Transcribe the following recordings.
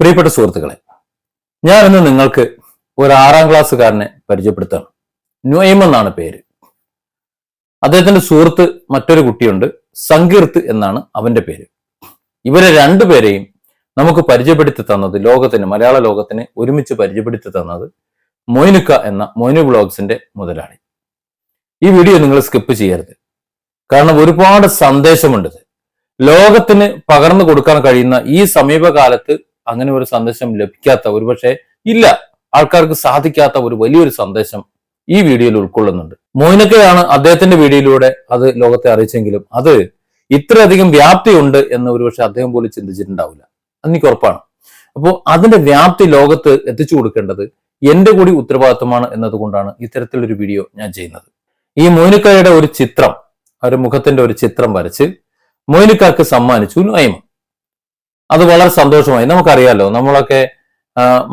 പ്രിയപ്പെട്ട സുഹൃത്തുക്കളെ ഞാൻ ഇന്ന് നിങ്ങൾക്ക് ഒരു ആറാം ക്ലാസ്സുകാരനെ പരിചയപ്പെടുത്താം നുഐം എന്നാണ് പേര്. അദ്ദേഹത്തിന്റെ സുഹൃത്ത് മറ്റൊരു കുട്ടിയുണ്ട് സങ്കീർത്ത് എന്നാണ് അവന്റെ പേര്. ഇവരെ രണ്ടുപേരെയും നമുക്ക് പരിചയപ്പെടുത്തി തന്നത് ലോകത്തിന് മലയാള ലോകത്തിന് ഒരുമിച്ച് പരിചയപ്പെടുത്തി തന്നത് മൊയ്നുക്ക എന്ന മൊയ്നു ബ്ലോഗ്സിന്റെ മുതലാളി. ഈ വീഡിയോ നിങ്ങൾ സ്കിപ്പ് ചെയ്യരുത്. കാരണം ഒരുപാട് സന്ദേശമുണ്ട്. ലോകത്തിന് പകർന്നു കൊടുക്കാൻ കഴിയുന്ന ഈ സമീപകാലത്ത് അങ്ങനെ ഒരു സന്ദേശം ലഭിക്കാത്ത ഒരുപക്ഷെ ഇല്ല. ആൾക്കാർക്ക് സാധിക്കാത്ത ഒരു വലിയൊരു സന്ദേശം ഈ വീഡിയോയിൽ ഉൾക്കൊള്ളുന്നുണ്ട്. മോയിനക്കയാണ് അദ്ദേഹത്തിന്റെ വീഡിയോയിലൂടെ അത് ലോകത്തെ അറിയിച്ചെങ്കിലും അത് ഇത്രയധികം വ്യാപ്തിയുണ്ട് എന്ന് ഒരുപക്ഷെ അദ്ദേഹം പോലും ചിന്തിച്ചിട്ടുണ്ടാവില്ല. അതെനിക്ക് ഉറപ്പാണ്. അപ്പോൾ അതിന്റെ വ്യാപ്തി ലോകത്ത് എത്തിച്ചു കൊടുക്കേണ്ടത് എന്റെ കൂടി ഉത്തരവാദിത്വമാണ് എന്നതുകൊണ്ടാണ് ഇത്തരത്തിലൊരു വീഡിയോ ഞാൻ ചെയ്യുന്നത്. ഈ മോയിനക്കയുടെ ഒരു ചിത്രം ഒരു മുഖത്തിന്റെ ഒരു ചിത്രം വരച്ച് മോയിനക്കാക്ക് സമ്മാനിച്ചു നൊയ്മ അത് വളരെ സന്തോഷമായി. നമുക്കറിയാലോ നമ്മളൊക്കെ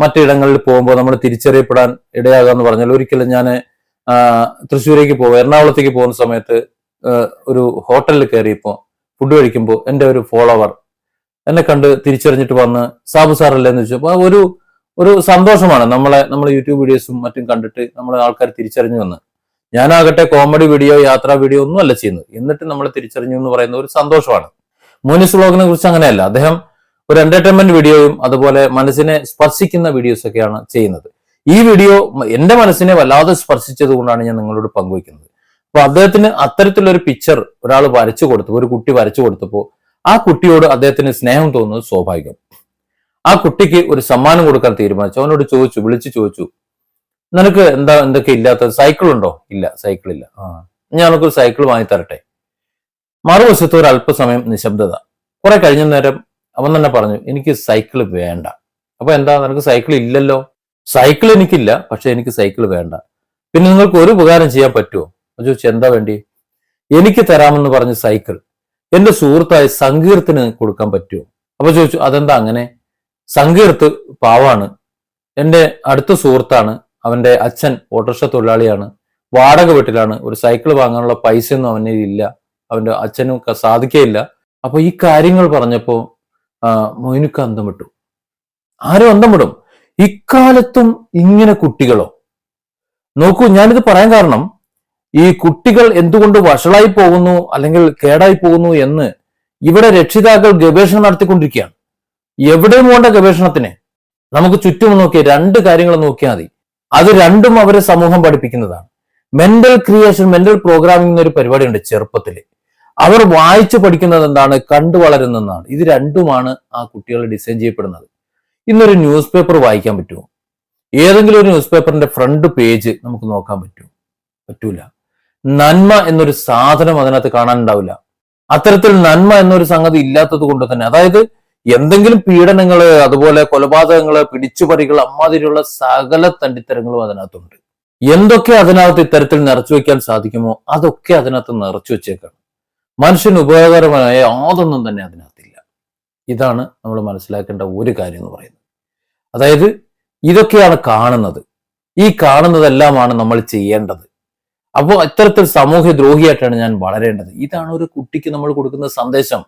മറ്റിടങ്ങളിൽ പോകുമ്പോൾ നമ്മൾ തിരിച്ചറിയപ്പെടാൻ ഇടയാകാന്ന് പറഞ്ഞാൽ ഒരിക്കലും ഞാൻ തൃശ്ശൂരേക്ക് പോകും എറണാകുളത്തേക്ക് പോകുന്ന സമയത്ത് ഒരു ഹോട്ടലിൽ കയറിയപ്പോൾ ഫുഡ് കഴിക്കുമ്പോൾ എന്റെ ഒരു ഫോളോവർ എന്നെ കണ്ട് തിരിച്ചറിഞ്ഞിട്ട് വന്ന് സാബു സാറല്ലേ എന്ന് ചോദിച്ചപ്പോൾ ഒരു ഒരു സന്തോഷമാണ് നമ്മളെ നമ്മൾ യൂട്യൂബ് വീഡിയോസും മറ്റും കണ്ടിട്ട് നമ്മളെ ആൾക്കാർ തിരിച്ചറിഞ്ഞു വന്ന് ഞാനാകട്ടെ കോമഡി വീഡിയോ യാത്രാ വീഡിയോ ഒന്നും അല്ല ചെയ്യുന്നത്. എന്നിട്ട് നമ്മളെ തിരിച്ചറിഞ്ഞു എന്ന് പറയുന്ന ഒരു സന്തോഷമാണ്. മോനിസ് വ്ളോഗിനെ കുറിച്ച് അങ്ങനെയല്ല. അദ്ദേഹം ഒരു എന്റർടൈൻമെന്റ് വീഡിയോയും അതുപോലെ മനസ്സിനെ സ്പർശിക്കുന്ന വീഡിയോസ് ഒക്കെയാണ് ചെയ്യുന്നത്. ഈ വീഡിയോ എന്റെ മനസ്സിനെ വല്ലാതെ സ്പർശിച്ചത് കൊണ്ടാണ് ഞാൻ നിങ്ങളോട് പങ്കുവയ്ക്കുന്നത്. അപ്പൊ അദ്ദേഹത്തിന് അത്തരത്തിലൊരു പിക്ചർ ഒരാൾ വരച്ചു കൊടുത്തു ഒരു കുട്ടി വരച്ചു കൊടുത്തപ്പോൾ ആ കുട്ടിയോട് അദ്ദേഹത്തിന് സ്നേഹം തോന്നുന്നത് സ്വാഭാവികം. ആ കുട്ടിക്ക് ഒരു സമ്മാനം കൊടുക്കാൻ തീരുമാനിച്ചു. അവനോട് ചോദിച്ചു വിളിച്ചു ചോദിച്ചു നിനക്ക് എന്താ എന്തൊക്കെ ഇല്ലാത്ത സൈക്കിൾ ഉണ്ടോ? ഇല്ല സൈക്കിൾ ഇല്ല. ആ ഞാൻ ഞാനൊക്കെ സൈക്കിൾ വാങ്ങി തരട്ടെ. മറുവശത്ത് ഒരു അല്പസമയം നിശബ്ദത. കുറെ കഴിഞ്ഞ നേരം അവൻ തന്നെ പറഞ്ഞു എനിക്ക് സൈക്കിൾ വേണ്ട. അപ്പൊ എന്താ നിനക്ക് സൈക്കിൾ ഇല്ലല്ലോ? സൈക്കിൾ എനിക്കില്ല പക്ഷെ എനിക്ക് സൈക്കിൾ വേണ്ട. പിന്നെ നിങ്ങൾക്ക് ഒരു ഉപകാരം ചെയ്യാൻ പറ്റുമോ? ചോദിച്ചു എന്താ വേണ്ടി? എനിക്ക് തരാമെന്ന് പറഞ്ഞ സൈക്കിൾ എന്റെ സുഹൃത്തായ സങ്കീർത്തിന് കൊടുക്കാൻ പറ്റുമോ? അപ്പൊ ചോദിച്ചു അതെന്താ അങ്ങനെ? സങ്കീർത്ത് പാവാണ്. എന്റെ അടുത്ത സുഹൃത്താണ്. അവന്റെ അച്ഛൻ ഓട്ടോറിക്ഷ തൊഴിലാളിയാണ്. വാടക വീട്ടിലാണ്. ഒരു സൈക്കിൾ വാങ്ങാനുള്ള പൈസയൊന്നും അവനിൽ ഇല്ല. അവന്റെ അച്ഛനും സാധിക്കയില്ല. അപ്പൊ ഈ കാര്യങ്ങൾ പറഞ്ഞപ്പോ ആ, മൊയിനുക്ക് അന്തം വിട്ടു. ആരും അന്തം വിടും? ഇക്കാലത്തും ഇങ്ങനെ കുട്ടികളോ? നോക്കൂ ഞാനിത് പറയാൻ കാരണം ഈ കുട്ടികൾ എന്തുകൊണ്ട് വഷളായി പോകുന്നു അല്ലെങ്കിൽ കേടായി പോകുന്നു എന്ന് ഇവിടെ രക്ഷിതാക്കൾ ഗവേഷണം നടത്തിക്കൊണ്ടിരിക്കുകയാണ്. എവിടെയും പോകേണ്ട ഗവേഷണത്തിന് നമുക്ക് ചുറ്റും നോക്കിയ രണ്ട് കാര്യങ്ങൾ നോക്കിയാൽ മതി. അത് രണ്ടും അവരെ സമൂഹം പഠിപ്പിക്കുന്നതാണ്. മെന്റൽ ക്രിയേഷൻ മെന്റൽ പ്രോഗ്രാമിംഗ് എന്നൊരു പരിപാടിയുണ്ട് ചെറുപ്പത്തിൽ. അവർ വായിച്ചു പഠിക്കുന്നത് എന്താണ്? കണ്ടു വളരുന്നതാണ്. ഇത് രണ്ടുമാണ് ആ കുട്ടികൾ ഡിസൈൻ ചെയ്യപ്പെടുന്നത്. ഇന്നൊരു ന്യൂസ് പേപ്പർ വായിക്കാൻ പറ്റുമോ? ഏതെങ്കിലും ഒരു ന്യൂസ് പേപ്പറിന്റെ ഫ്രണ്ട് പേജ് നമുക്ക് നോക്കാൻ പറ്റുമോ? പറ്റൂല. നന്മ എന്നൊരു സാധനം അതിനകത്ത് കാണാനുണ്ടാവില്ല. അത്തരത്തിൽ നന്മ എന്നൊരു സംഗതി ഇല്ലാത്തത് കൊണ്ട് തന്നെ അതായത് എന്തെങ്കിലും പീഡനങ്ങൾ അതുപോലെ കൊലപാതകങ്ങൾ പിടിച്ചുപറികൾ അമ്മാതിരിയുള്ള സകല തണ്ടിത്തരങ്ങളും അതിനകത്തുണ്ട്. എന്തൊക്കെ അതിനകത്ത് ഇത്തരത്തിൽ നിറച്ചു വെക്കാൻ സാധിക്കുമോ? അതൊക്കെ അതിനകത്ത് നിറച്ചു വെച്ചേക്കാണ് മനുഷ്യന് ഉപയോഗകരമായ യാതൊന്നും തന്നെ അതിനകത്തില്ല. ഇതാണ് നമ്മൾ മനസ്സിലാക്കേണ്ട ഒരു കാര്യം എന്ന് പറയുന്നത്. അതായത് ഇതൊക്കെയാണ് കാണുന്നത്. ഈ കാണുന്നതെല്ലാമാണ് നമ്മൾ ചെയ്യേണ്ടത്. അപ്പോൾ ഇത്തരത്തിൽ സാമൂഹ്യ ദ്രോഹിയായിട്ടാണ് ഞാൻ വളരേണ്ടത്. ഇതാണ് ഒരു കുട്ടിക്ക് നമ്മൾ കൊടുക്കുന്ന സന്ദേശം.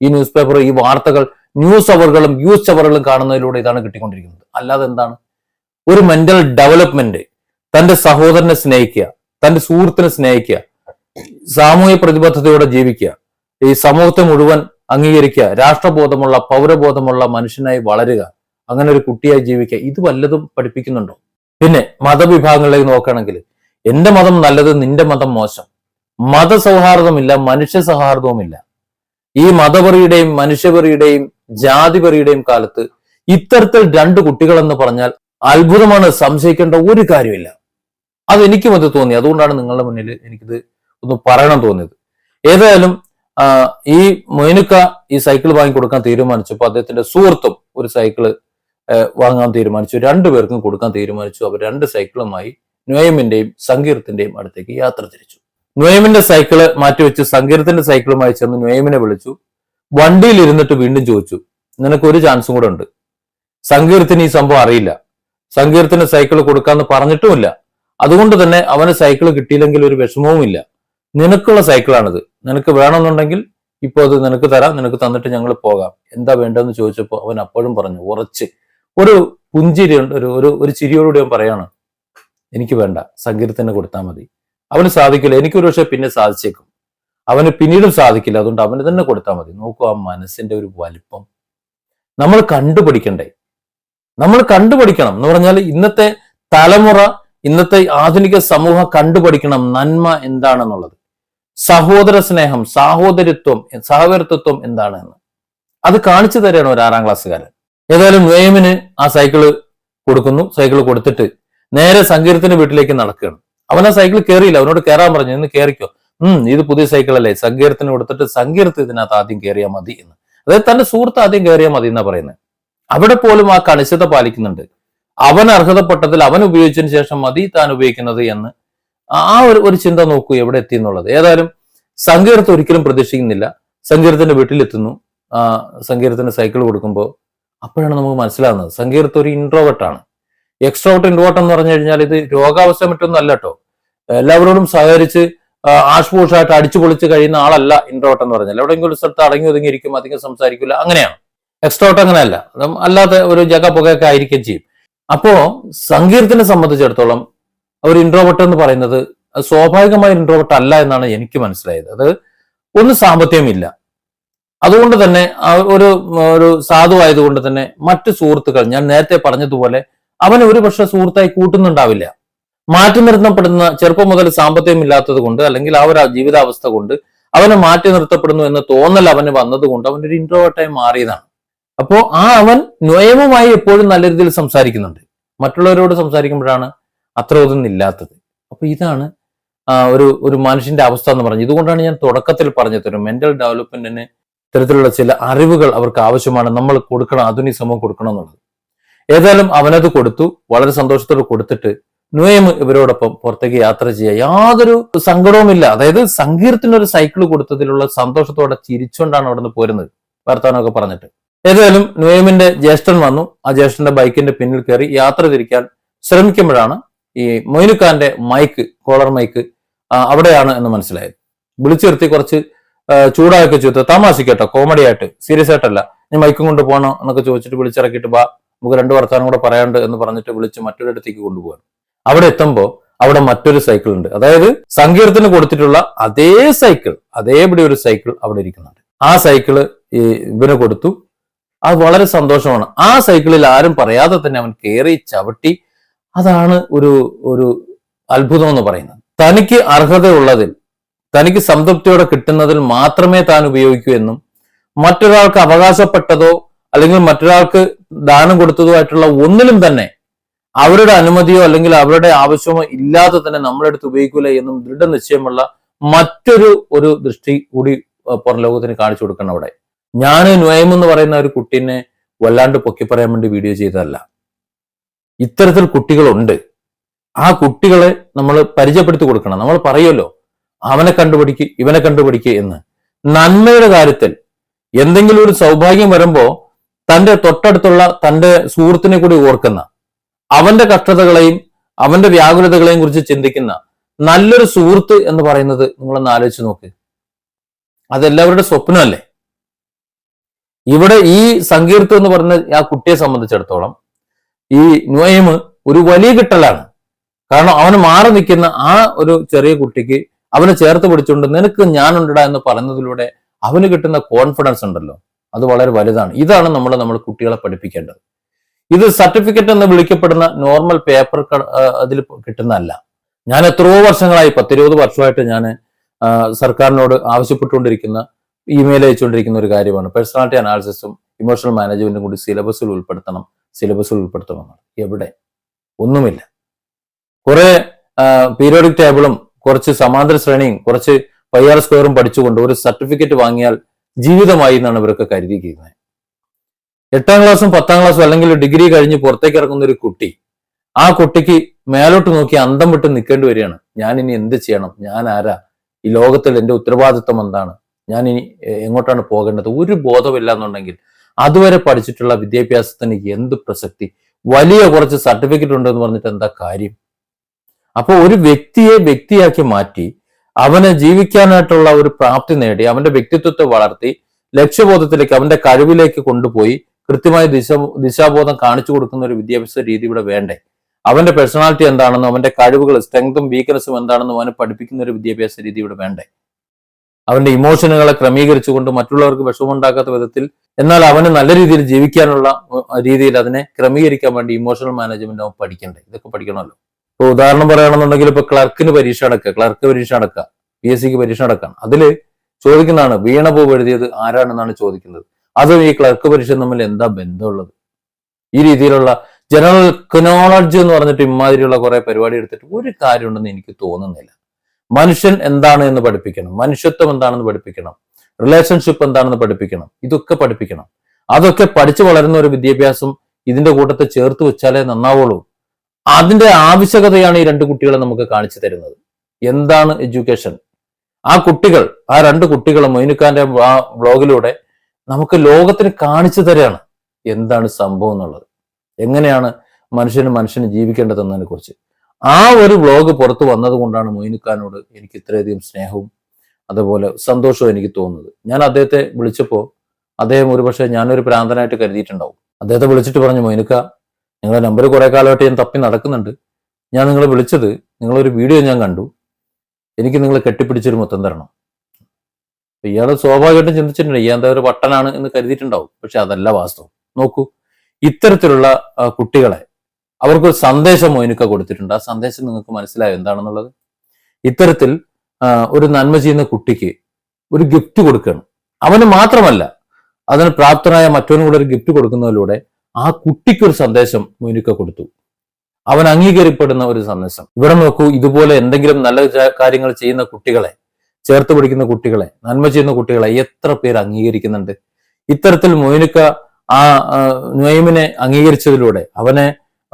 ഈ ന്യൂസ് പേപ്പർ ഈ വാർത്തകൾ ന്യൂസ് അവറുകളും യൂസ് അവറുകളും കാണുന്നതിലൂടെ ഇതാണ് കിട്ടിക്കൊണ്ടിരിക്കുന്നത്. അല്ലാതെ എന്താണ്? ഒരു മെന്റൽ ഡെവലപ്മെന്റ് തന്റെ സഹോദരനെ സ്നേഹിക്കുക തന്റെ സുഹൃത്തിനെ സ്നേഹിക്കുക സാമൂഹ്യ പ്രതിബദ്ധതയോടെ ജീവിക്കുക. ഈ സമൂഹത്തെ മുഴുവൻ അംഗീകരിക്കുക. രാഷ്ട്രബോധമുള്ള പൗരബോധമുള്ള മനുഷ്യനായി വളരുക. അങ്ങനെ ഒരു കുട്ടിയായി ജീവിക്കുക. ഇത് വല്ലതും പഠിപ്പിക്കുന്നുണ്ടോ? പിന്നെ മതവിഭാഗങ്ങളിലേക്ക് നോക്കുകയാണെങ്കിൽ എന്റെ മതം നല്ലത് നിന്റെ മതം മോശം. മതസൗഹാർദ്ദമില്ല മനുഷ്യ സൗഹാർദ്ദവുമില്ല ഈ മതപറിയുടെയും മനുഷ്യപറിയുടെയും ജാതിപറിയുടെയും കാലത്ത് ഇത്തരത്തിൽ രണ്ട് കുട്ടികൾ എന്ന് പറഞ്ഞാൽ അത്ഭുതമാണ്. സംശയിക്കേണ്ട ഒരു കാര്യമില്ല. അതെനിക്കും അത് തോന്നി. അതുകൊണ്ടാണ് നിങ്ങളുടെ മുന്നിൽ എനിക്കിത് ഒന്ന് പറയണം തോന്നിയത്. ഏതായാലും ഈ മൊയിനുക്ക ഈ സൈക്കിൾ വാങ്ങി കൊടുക്കാൻ തീരുമാനിച്ചപ്പോൾ അദ്ദേഹത്തിന്റെ സുഹൃത്തും ഒരു സൈക്കിൾ വാങ്ങാൻ തീരുമാനിച്ചു. രണ്ടുപേർക്കും കൊടുക്കാൻ തീരുമാനിച്ചു. അവർ രണ്ട് സൈക്കിളുമായി നുയമിന്റെയും സങ്കീർത്തിന്റെയും അടുത്തേക്ക് യാത്ര തിരിച്ചു. നുയമിന്റെ സൈക്കിൾ മാറ്റിവെച്ച് സങ്കീർത്തിന്റെ സൈക്കിളുമായി ചെന്ന് നുയമിനെ വിളിച്ചു. വണ്ടിയിൽ ഇരുന്നിട്ട് വീണ്ടും ചോദിച്ചു നിനക്ക് ഒരു ചാൻസും കൂടെ ഉണ്ട്. സങ്കീർത്തിന് ഈ സംഭവം അറിയില്ല. സങ്കീർത്തിന് സൈക്കിൾ കൊടുക്കാന്ന് പറഞ്ഞിട്ടുമില്ല. അതുകൊണ്ട് തന്നെ അവന് സൈക്കിൾ കിട്ടിയില്ലെങ്കിൽ ഒരു വിഷമവുമില്ല. നിനക്കുള്ള സൈക്കിളാണിത്. നിനക്ക് വേണമെന്നുണ്ടെങ്കിൽ ഇപ്പോൾ അത് നിനക്ക് തരാം നിനക്ക് തന്നിട്ട് ഞങ്ങൾ പോകാം. എന്താ വേണ്ടതെന്ന് ചോദിച്ചപ്പോൾ അവൻ അപ്പോഴും പറഞ്ഞു ഉറച്ച്. ഒരു പുഞ്ചിരിയുണ്ട് ഒരു ഒരു ഒരു ചിരിയോടുകൂടി അവൻ പറയാണ് എനിക്ക് വേണ്ട സങ്കീർത്തന്നെ കൊടുത്താൽ മതി. അവന് സാധിക്കില്ല എനിക്കൊരു പക്ഷെ പിന്നെ സാധിച്ചേക്കും. അവന് പിന്നീടും സാധിക്കില്ല അതുകൊണ്ട് അവന് തന്നെ കൊടുത്താൽ മതി. നോക്കൂ ആ മനസ്സിന്റെ ഒരു വലിപ്പം. നമ്മൾ കണ്ടുപിടിക്കണ്ടേ നമ്മൾ കണ്ടുപിടിക്കണം എന്ന് പറഞ്ഞാൽ ഇന്നത്തെ തലമുറ ഇന്നത്തെ ആധുനിക സമൂഹം കണ്ടുപഠിക്കണം നന്മ എന്താണെന്നുള്ളത്. സഹോദര സ്നേഹം സാഹോദര്യത്വം സഹവർത്തിത്വം എന്താണ് എന്ന്. അത് കാണിച്ചു തരാണ് ഒരു ആറാം ക്ലാസ്സുകാരൻ. ഏതായാലും വേമിന് ആ സൈക്കിൾ കൊടുക്കുന്നു. സൈക്കിൾ കൊടുത്തിട്ട് നേരെ സങ്കീർത്തിന്റെ വീട്ടിലേക്ക് നടക്കുകയാണ്. അവൻ ആ സൈക്കിൾ കയറിയില്ല അവനോട് കയറാൻ പറഞ്ഞു. ഇന്ന് കയറിക്കോ ഉം ഇത് പുതിയ സൈക്കിൾ അല്ലേ? സങ്കീർത്തിന് കൊടുത്തിട്ട് സങ്കീർത്ത് ഇതിനകത്ത് ആദ്യം കയറിയാൽ മതി എന്ന്. അതായത് തന്റെ സുഹൃത്ത് ആദ്യം കയറിയാൽ മതി എന്നാ പറയുന്നത്. അവിടെ പോലും ആ കണിശത പാലിക്കുന്നുണ്ട്. അവൻ അർഹതപ്പെട്ടതിൽ അവൻ ഉപയോഗിച്ചതിന് ശേഷം മതി താൻ ഉപയോഗിക്കുന്നത് എന്ന് ആ ഒരു ഒരു ചിന്ത നോക്കൂ എവിടെ എത്തി എന്നുള്ളത്. ഏതായാലും സങ്കീർത്ത് ഒരിക്കലും പ്രതീക്ഷിക്കുന്നില്ല. സങ്കീർത്തിന്റെ വീട്ടിലെത്തുന്നു. സങ്കീർത്തിന് സൈക്കിൾ കൊടുക്കുമ്പോൾ അപ്പോഴാണ് നമുക്ക് മനസ്സിലാകുന്നത്. സങ്കീർത്ത് ഒരു ഇൻട്രോവെട്ടാണ് എക്സ്ട്രോട്ട് ഇൻട്രോട്ട് എന്ന് പറഞ്ഞു കഴിഞ്ഞാൽ ഇത് രോഗാവസ്ഥ മറ്റൊന്നും അല്ല കേട്ടോ എല്ലാവരോടും സഹകരിച്ച് ആഷ്പൂഷായിട്ട് അടിച്ചു പൊളിച്ച് കഴിയുന്ന ആളല്ല ഇൻട്രോട്ട് എന്ന് പറഞ്ഞാൽ. എവിടെയെങ്കിലും ഒരു സ്ഥലത്ത് അടങ്ങി ഒതുങ്ങിയിരിക്കും അധികം സംസാരിക്കില്ല. അങ്ങനെയാണ്. എക്സ്ട്രോട്ട് അങ്ങനെയല്ല. അല്ലാത്ത അല്ലാതെ ഒരു ജഗ പുകയൊക്കെ ആയിരിക്കുകയും ചെയ്യും. അപ്പോ സങ്കീർത്തിനെ സംബന്ധിച്ചിടത്തോളം ഒരു ഇൻട്രോവർട്ട് എന്ന് പറയുന്നത് സ്വാഭാവികമായ ഇൻട്രോവർട്ട് അല്ല എന്നാണ് എനിക്ക് മനസ്സിലായത്. അത് ഒന്ന് സാമ്പത്തികമില്ല അതുകൊണ്ട് തന്നെ ഒരു ഒരു സാധുവായതുകൊണ്ട് തന്നെ മറ്റു സുഹൃത്തുക്കൾ ഞാൻ നേരത്തെ പറഞ്ഞതുപോലെ അവനെ ഒരു പക്ഷെ സുഹൃത്തായി കൂട്ടുന്നുണ്ടാവില്ല. മാറ്റി നിർത്തപ്പെടുന്ന ചെറുപ്പം മുതൽ സാമ്പത്തികം ഇല്ലാത്തത് കൊണ്ട് അല്ലെങ്കിൽ ആ ഒരു ജീവിതാവസ്ഥ കൊണ്ട് അവനെ മാറ്റി നിർത്തപ്പെടുന്നു എന്ന് തോന്നൽ അവന് വന്നതുകൊണ്ട് അവൻ ഒരു ഇൻട്രോവേർട്ടായി മാറിയതാണ്. അപ്പോ ആ അവൻ നൊയവുമായി എപ്പോഴും നല്ല രീതിയിൽ സംസാരിക്കുന്നുണ്ട്. മറ്റുള്ളവരോട് സംസാരിക്കുമ്പോഴാണ് അത്ര ഒന്നും ഇല്ലാത്തത് അപ്പൊ ഇതാണ് ഒരു ഒരു മനുഷ്യന്റെ അവസ്ഥ എന്ന് പറഞ്ഞത്. ഇതുകൊണ്ടാണ് ഞാൻ തുടക്കത്തിൽ പറഞ്ഞത് ഒരു മെന്റൽ ഡെവലപ്മെന്റിന് ഇത്തരത്തിലുള്ള ചില അറിവുകൾ അവർക്ക് ആവശ്യമാണ്. നമ്മൾ കൊടുക്കണം ആധുനിക സമൂഹം കൊടുക്കണം എന്നുള്ളത്. ഏതായാലും അവനത് കൊടുത്തു വളരെ സന്തോഷത്തോട് കൊടുത്തിട്ട് നുയം ഇവരോടൊപ്പം പുറത്തേക്ക് യാത്ര ചെയ്യുക. യാതൊരു സങ്കടവുമില്ല. അതായത് സങ്കീർത്തിന് ഒരു സൈക്കിൾ കൊടുത്തതിലുള്ള സന്തോഷത്തോടെ ചിരിച്ചുകൊണ്ടാണ് അവിടെ നിന്ന് പോരുന്നത് വർത്തമാനമൊക്കെ പറഞ്ഞിട്ട്. ഏതായാലും നുയമിന്റെ ജ്യേഷ്ഠൻ വന്നു. ആ ജ്യേഷ്ഠന്റെ ബൈക്കിന്റെ പിന്നിൽ കയറി യാത്ര തിരിക്കാൻ ശ്രമിക്കുമ്പോഴാണ് ഈ മൊയിനുഖാന്റെ മൈക്ക് കോളർ മൈക്ക് അവിടെയാണ് എന്ന് മനസ്സിലായത്. വിളിച്ചു നിർത്തി കുറച്ച് ചൂടാക്കി ചോദിച്ചു തമാശിക്കട്ടോ കോമഡി ആയിട്ട്. സീരിയസ് ആയിട്ടല്ല. ഞാൻ മൈക്കും കൊണ്ട് പോകണോ എന്നൊക്കെ ചോദിച്ചിട്ട് വിളിച്ചിറക്കിയിട്ട് ബാ നമുക്ക് രണ്ട് വർത്താനം കൂടെ പറയാണ്ട് എന്ന് പറഞ്ഞിട്ട് വിളിച്ച് മറ്റൊരിടത്തേക്ക് കൊണ്ടുപോകാൻ അവിടെ എത്തുമ്പോൾ അവിടെ മറ്റൊരു സൈക്കിൾ ഉണ്ട്. അതായത് സങ്കീർത്തിന് കൊടുത്തിട്ടുള്ള അതേ സൈക്കിൾ അതേപടി ഒരു സൈക്കിൾ അവിടെ ഇരിക്കുന്നുണ്ട്. ആ സൈക്കിൾ ഈ ഇവന് കൊടുത്തു. അത് വളരെ സന്തോഷമാണ്. ആ സൈക്കിളിൽ ആരും പറയാതെ തന്നെ അവൻ കയറി ചവിട്ടി അതാണ് ഒരു ഒരു അത്ഭുതം എന്ന് പറയുന്നത്. തനിക്ക് അർഹതയുള്ളതിൽ തനിക്ക് സംതൃപ്തിയോടെ കിട്ടുന്നതിൽ മാത്രമേ താൻ ഉപയോഗിക്കൂ എന്നും മറ്റൊരാൾക്ക് അവകാശപ്പെട്ടതോ അല്ലെങ്കിൽ മറ്റൊരാൾക്ക് ദാനം കൊടുത്തതോ ആയിട്ടുള്ള ഒന്നിലും തന്നെ അവരുടെ അനുമതിയോ അല്ലെങ്കിൽ അവരുടെ ആവശ്യമോ ഇല്ലാതെ തന്നെ നമ്മുടെ നമ്മളെടുത്ത് ഉപയോഗിക്കൂല എന്നും ദൃഢനിശ്ചയമുള്ള മറ്റൊരു ഒരു ദൃഷ്ടി കൂടി പുറം ലോകത്തിന് കാണിച്ചു കൊടുക്കണം അവിടെ. ഞാൻ നുയമെന്ന് എന്ന് പറയുന്ന ഒരു കുട്ടീനെ വല്ലാണ്ട് പൊക്കി പറയാൻ വേണ്ടി വീഡിയോ ചെയ്തതല്ല. ഇത്തരത്തിൽ കുട്ടികളുണ്ട്. ആ കുട്ടികളെ നമ്മൾ പരിചയപ്പെടുത്തി കൊടുക്കണം. നമ്മൾ പറയുമല്ലോ അവനെ കണ്ടുപിടിക്ക് ഇവനെ കണ്ടുപിടിക്ക് എന്ന്. നന്മയുടെ കാര്യത്തിൽ എന്തെങ്കിലും ഒരു സൗഭാഗ്യം വരുമ്പോ തന്റെ തൊട്ടടുത്തുള്ള തന്റെ സുഹൃത്തിനെ കൂടി ഓർക്കുന്ന അവന്റെ കഷ്ടതകളെയും അവന്റെ വ്യാകുലതകളെയും കുറിച്ച് ചിന്തിക്കുന്ന നല്ലൊരു സുഹൃത്ത് എന്ന് പറയുന്നത് നിങ്ങളൊന്ന് ആലോചിച്ച് നോക്ക്. അതെല്ലാവരുടെ സ്വപ്നമല്ലേ? ഇവിടെ ഈ സങ്കീർത്തം എന്ന് പറയുന്ന ആ കുട്ടിയെ സംബന്ധിച്ചിടത്തോളം ഈ നുവൈമ് ഒരു വലിയ കിട്ടലാണ്. കാരണം അവന് മാറി നിൽക്കുന്ന ആ ഒരു ചെറിയ കുട്ടിക്ക് അവനെ ചേർത്ത് പിടിച്ചുകൊണ്ട് നിനക്ക് ഞാനുണ്ടടാ എന്ന് പറയുന്നതിലൂടെ അവന് കിട്ടുന്ന കോൺഫിഡൻസ് ഉണ്ടല്ലോ. അത് വളരെ വലുതാണ്. ഇതാണ് നമ്മൾ നമ്മൾ കുട്ടികളെ പഠിപ്പിക്കേണ്ടത്. ഇത് സർട്ടിഫിക്കറ്റ് എന്ന് വിളിക്കപ്പെടുന്ന നോർമൽ പേപ്പർ അതിൽ കിട്ടുന്നതല്ല. ഞാൻ എത്രയോ വർഷങ്ങളായി പത്തിരുപത് വർഷമായിട്ട് ഞാൻ സർക്കാരിനോട് ആവശ്യപ്പെട്ടുകൊണ്ടിരിക്കുന്ന ഇമെയിൽ അയച്ചുകൊണ്ടിരിക്കുന്ന ഒരു കാര്യമാണ്. പേഴ്സണാലിറ്റി അനാലിസിസും ഇമോഷണൽ മാനേജ്മെന്റും കൂടി സിലബസിൽ ഉൾപ്പെടുത്തണം. സിലബസിൽ ഉൾപ്പെടുത്തണമെന്നാണ്. എവിടെ? ഒന്നുമില്ല. കുറെ പീരിയോഡിക് ടേബിളും കുറച്ച് സമാന്തര ശ്രേണിയും കുറച്ച് പൈ ആർ സ്ക്വയറും പഠിച്ചുകൊണ്ട് ഒരു സർട്ടിഫിക്കറ്റ് വാങ്ങിയാൽ ജീവിതമായി എന്നാണ് ഇവരൊക്കെ കരുതിയിരിക്കുന്നത്. എട്ടാം ക്ലാസ്സും പത്താം ക്ലാസ്സും അല്ലെങ്കിൽ ഡിഗ്രി കഴിഞ്ഞ് പുറത്തേക്ക് ഇറങ്ങുന്ന ഒരു കുട്ടി ആ കുട്ടിക്ക് മേലോട്ട് നോക്കി അന്തം വിട്ട് നിൽക്കേണ്ടി വരികയാണ്. ഞാൻ ഇനി എന്ത് ചെയ്യണം? ഞാൻ ആരാ ഈ ലോകത്തിൽ എന്റെ ഉത്തരവാദിത്വം എന്താണ്? ഞാൻ ഇനി എങ്ങോട്ടാണ് പോകേണ്ടത്? ഒരു ബോധമില്ല എന്നുണ്ടെങ്കിൽ അതുവരെ പഠിച്ചിട്ടുള്ള വിദ്യാഭ്യാസത്തിന് എന്ത് പ്രസക്തി? വലിയ കുറച്ച് സർട്ടിഫിക്കറ്റ് ഉണ്ടെന്ന് പറഞ്ഞിട്ട് എന്താ കാര്യം? അപ്പോൾ ഒരു വ്യക്തിയെ വ്യക്തിയാക്കി മാറ്റി അവനെ ജീവിക്കാനായിട്ടുള്ള ഒരു പ്രാപ്തി നേടി അവന്റെ വ്യക്തിത്വത്തെ വളർത്തി ലക്ഷ്യബോധത്തിലേക്ക് അവന്റെ കഴിവിലേക്ക് കൊണ്ടുപോയി കൃത്യമായ ദിശ ദിശാബോധം കാണിച്ചു കൊടുക്കുന്ന ഒരു വിദ്യാഭ്യാസ രീതി ഇവിടെ വേണ്ടേ? അവന്റെ പേഴ്സണാലിറ്റി എന്താണെന്നും അവന്റെ കഴിവുകൾ സ്ട്രെങ്തും വീക്ക്നെസ്സും എന്താണെന്നും അവനെ പഠിപ്പിക്കുന്ന ഒരു വിദ്യാഭ്യാസ രീതി ഇവിടെ വേണ്ടേ? അവന്റെ ഇമോഷനുകളെ ക്രമീകരിച്ചുകൊണ്ട് മറ്റുള്ളവർക്ക് വിഷമമുണ്ടാക്കാത്ത വിധത്തിൽ എന്നാൽ അവന് നല്ല രീതിയിൽ ജീവിക്കാനുള്ള രീതിയിൽ അതിനെ ക്രമീകരിക്കാൻ വേണ്ടി ഇമോഷണൽ മാനേജ്മെന്റ് അവൻ പഠിക്കണ്ടേ? ഇതൊക്കെ പഠിക്കണമല്ലോ. ഇപ്പൊ ഉദാഹരണം പറയുകയാണെന്നുണ്ടെങ്കിൽ ഇപ്പൊ ക്ലർക്കിന് പരീക്ഷ അടക്കുക ക്ലർക്ക് പരീക്ഷ അടക്കുക പി എസ് സിക്ക് പരീക്ഷ അടക്കാം അതിൽ ചോദിക്കുന്നതാണ് വീണപൂവ് എഴുതിയത് ആരാണെന്നാണ് ചോദിക്കുന്നത്. അതും ഈ ക്ലർക്ക് പരീക്ഷ തമ്മിൽ എന്താ ബന്ധമുള്ളത്? ഈ രീതിയിലുള്ള ജനറൽ ക്നോളജി എന്ന് പറഞ്ഞിട്ട് ഇമാതിരിയുള്ള കുറെ പരിപാടി എടുത്തിട്ട് ഒരു കാര്യമുണ്ടെന്ന് എനിക്ക് തോന്നുന്നില്ല. മനുഷ്യൻ എന്താണ് എന്ന് പഠിപ്പിക്കണം. മനുഷ്യത്വം എന്താണെന്ന് പഠിപ്പിക്കണം. റിലേഷൻഷിപ്പ് എന്താണെന്ന് പഠിപ്പിക്കണം. ഇതൊക്കെ പഠിപ്പിക്കണം. അതൊക്കെ പഠിച്ചു വളരുന്ന ഒരു വിദ്യാഭ്യാസം ഇതിന്റെ കൂട്ടത്തെ ചേർത്ത് വെച്ചാലേ നന്നാവുള്ളൂ. അതിന്റെ ആവശ്യകതയാണ് ഈ രണ്ട് കുട്ടികളെ നമുക്ക് കാണിച്ചു തരുന്നത്. എന്താണ് എഡ്യൂക്കേഷൻ? ആ കുട്ടികൾ ആ രണ്ട് കുട്ടികളും മൊയിനുഖാന്റെ ആ ബ്ലോഗിലൂടെ നമുക്ക് ലോകത്തിന് കാണിച്ചു തരികയാണ് എന്താണ് സംഭവം എന്നുള്ളത്. എങ്ങനെയാണ് മനുഷ്യന് മനുഷ്യന് ജീവിക്കേണ്ടതെന്നതിനെ കുറിച്ച് ആ ഒരു വ്ളോഗ് പുറത്ത് വന്നതുകൊണ്ടാണ് മൊയിനുഖാനോട് എനിക്ക് ഇത്രയധികം സ്നേഹവും അതുപോലെ സന്തോഷവും എനിക്ക് തോന്നുന്നത്. ഞാൻ അദ്ദേഹത്തെ വിളിച്ചപ്പോൾ അദ്ദേഹം ഒരുപക്ഷെ ഞാനൊരു പ്രാന്തനായിട്ട് കരുതിയിട്ടുണ്ടാവും. അദ്ദേഹത്തെ വിളിച്ചിട്ട് പറഞ്ഞു മൊയിനുക്ക നിങ്ങളുടെ നമ്പർ കുറെ കാലമായിട്ട് ഞാൻ തപ്പി നടക്കുന്നുണ്ട്. ഞാൻ നിങ്ങളെ വിളിച്ചത് നിങ്ങളൊരു വീഡിയോ ഞാൻ കണ്ടു. എനിക്ക് നിങ്ങളെ കെട്ടിപ്പിടിച്ചൊരു മൊത്തം തരണം. ഇയാൾ സ്വാഭാവികമായിട്ടും ചിന്തിച്ചിട്ടുണ്ട് ഇയാൾ എന്താ ഒരു പട്ടനാണ് എന്ന് കരുതിയിട്ടുണ്ടാവും. പക്ഷെ അതല്ല വാസ്തവം. നോക്കൂ ഇത്തരത്തിലുള്ള കുട്ടികളെ അവർക്കൊരു സന്ദേശം മോനിക്ക കൊടുത്തിട്ടുണ്ട്. ആ സന്ദേശം നിങ്ങൾക്ക് മനസ്സിലായോ? എന്താണെന്നുള്ളത്? ഇത്തരത്തിൽ ഒരു നന്മ ചെയ്യുന്ന കുട്ടിക്ക് ഒരു ഗിഫ്റ്റ് കൊടുക്കണം. അവന് മാത്രമല്ല അതിന് പ്രാപ്തനായ മറ്റവനും കൂടെ ഒരു ഗിഫ്റ്റ് കൊടുക്കുന്നതിലൂടെ ആ കുട്ടിക്കൊരു സന്ദേശം മോനിക്ക കൊടുത്തു. അവൻ അംഗീകരിക്കപ്പെടുന്ന ഒരു സന്ദേശം. ഇവിടെ നോക്കൂ ഇതുപോലെ എന്തെങ്കിലും നല്ല കാര്യങ്ങൾ ചെയ്യുന്ന കുട്ടികളെ ചേർത്ത് പിടിക്കുന്ന കുട്ടികളെ നന്മ ചെയ്യുന്ന കുട്ടികളെ എത്ര പേര് അംഗീകരിക്കുന്നുണ്ട്? ഇത്തരത്തിൽ മോനിക്ക ആ നൊയിമിനെ നുയമിനെ അംഗീകരിച്ചതിലൂടെ അവനെ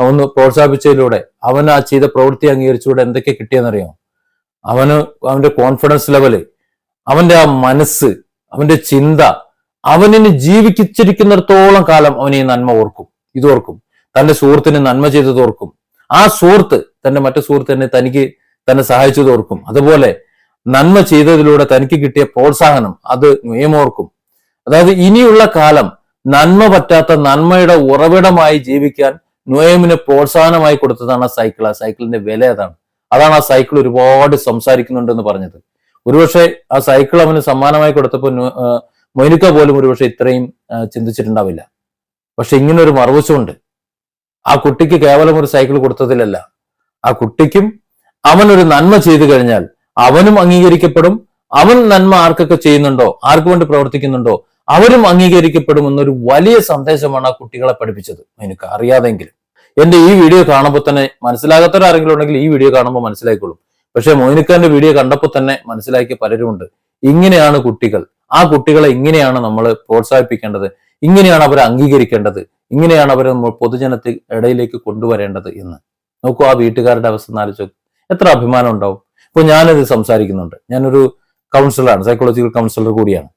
ഒന്ന് പ്രോത്സാഹിപ്പിച്ചതിലൂടെ അവൻ ആ ചെയ്ത പ്രവൃത്തി അംഗീകരിച്ചുകൂടെ എന്തൊക്കെ കിട്ടിയെന്നറിയാം? അവന് അവന്റെ കോൺഫിഡൻസ് ലെവൽ അവന്റെ ആ മനസ്സ് അവന്റെ ചിന്ത അവനിന് ജീവിച്ചിരിക്കുന്നിടത്തോളം കാലം അവൻ ഈ നന്മ ഓർക്കും ഇത് ഓർക്കും. തന്റെ സുഹൃത്തിന് നന്മ ചെയ്തത് ഓർക്കും. ആ സുഹൃത്ത് തന്റെ മറ്റു സുഹൃത്തിനെ തനിക്ക് തന്നെ സഹായിച്ചത് ഓർക്കും. അതുപോലെ നന്മ ചെയ്തതിലൂടെ തനിക്ക് കിട്ടിയ പ്രോത്സാഹനം അത് നിയമോർക്കും അതായത് ഇനിയുള്ള കാലം നന്മ പറ്റാത്ത നന്മയുടെ ഉറവിടമായി ജീവിക്കാൻ നുയമിന് പ്രോത്സാഹനമായി കൊടുത്തതാണ് ആ സൈക്കിൾ. ആ സൈക്കിളിന്റെ വില അതാണ്. അതാണ് ആ സൈക്കിൾ ഒരുപാട് സംസാരിക്കുന്നുണ്ടെന്ന് പറഞ്ഞത്. ഒരുപക്ഷെ ആ സൈക്കിൾ അവന് സമ്മാനമായി കൊടുത്തപ്പോൾ മൊയിനിക്ക പോലും ഒരുപക്ഷെ ഇത്രയും ചിന്തിച്ചിട്ടുണ്ടാവില്ല. പക്ഷെ ഇങ്ങനെ ഒരു മറുവശമുണ്ട് ആ കുട്ടിക്ക് കേവലം ഒരു സൈക്കിൾ കൊടുത്തതിലല്ല. ആ കുട്ടിക്കും അവൻ ഒരു നന്മ ചെയ്തു കഴിഞ്ഞാൽ അവനും അംഗീകരിക്കപ്പെടും. അവൻ നന്മ ആർക്കൊക്കെ ചെയ്യുന്നുണ്ടോ? ആർക്കു വേണ്ടി പ്രവർത്തിക്കുന്നുണ്ടോ? അവരും അംഗീകരിക്കപ്പെടുമെന്നൊരു വലിയ സന്ദേശമാണ് ആ കുട്ടികളെ പഠിപ്പിച്ചത്. എനിക്ക് അറിയാതെങ്കിലും. എന്റെ ഈ വീഡിയോ കാണുമ്പോൾ തന്നെ മനസ്സിലാകാത്തവരാരെങ്കിലും ഉണ്ടെങ്കിൽ ഈ വീഡിയോ കാണുമ്പോൾ മനസ്സിലായിക്കോളും. പക്ഷെ മോനിക്കാന്റെ വീഡിയോ കണ്ടപ്പോൾ തന്നെ മനസ്സിലാക്കിയ പലരുമുണ്ട്. ഇങ്ങനെയാണ് കുട്ടികൾ. ആ കുട്ടികളെ ഇങ്ങനെയാണ് നമ്മൾ പ്രോത്സാഹിപ്പിക്കേണ്ടത്. ഇങ്ങനെയാണ് അവരെ അംഗീകരിക്കേണ്ടത്. ഇങ്ങനെയാണ് അവരെ നമ്മൾ പൊതുജനത്തിൽ ഇടയിലേക്ക് കൊണ്ടുവരേണ്ടത് എന്ന്. നോക്കൂ ആ വീട്ടുകാരുടെ അവസ്ഥ നാലിച്ചു എത്ര അഭിമാനം ഉണ്ടാവും. ഇപ്പോൾ ഞാനിത് സംസാരിക്കുന്നുണ്ട്. ഞാനൊരു കൗൺസിലറാണ് സൈക്കോളജിക്കൽ കൗൺസിലർ കൂടിയാണ്.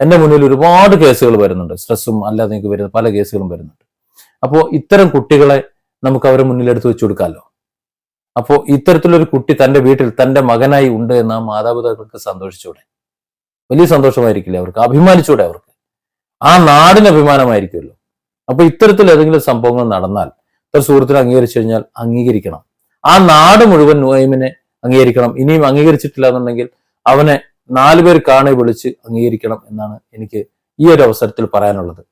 എന്റെ മുന്നിൽ ഒരുപാട് കേസുകൾ വരുന്നുണ്ട്. സ്ട്രെസ്സും അല്ലാതെ എനിക്ക് വരുന്ന പല കേസുകളും വരുന്നുണ്ട്. അപ്പോൾ ഇത്തരം കുട്ടികളെ നമുക്ക് അവരെ മുന്നിൽ എടുത്തു വെച്ചു കൊടുക്കാമല്ലോ അപ്പോൾ ഇത്തരത്തിലൊരു കുട്ടി തന്റെ വീട്ടിൽ തന്റെ മകനായി ഉണ്ട് എന്ന് ആ മാതാപിതാക്കൾക്ക് സന്തോഷിച്ചൂടെ? വലിയ സന്തോഷമായിരിക്കില്ലേ അവർക്ക്? അഭിമാനിച്ചൂടെ അവർക്ക്? ആ നാടിന് അഭിമാനമായിരിക്കുമല്ലോ. അപ്പൊ ഇത്തരത്തിൽ ഏതെങ്കിലും സംഭവങ്ങൾ നടന്നാൽ ഇത്തരം സുഹൃത്തിനെ അംഗീകരിച്ചു കഴിഞ്ഞാൽ അംഗീകരിക്കണം. ആ നാട് മുഴുവൻ നോയിമിനെ അംഗീകരിക്കണം. ഇനിയും അംഗീകരിച്ചിട്ടില്ല എന്നുണ്ടെങ്കിൽ അവനെ നാലുപേർ കാണെ വിളിച്ച് അംഗീകരിക്കണം എന്നാണ് എനിക്ക് ഈ ഒരു അവസരത്തിൽ പറയാനുള്ളത്.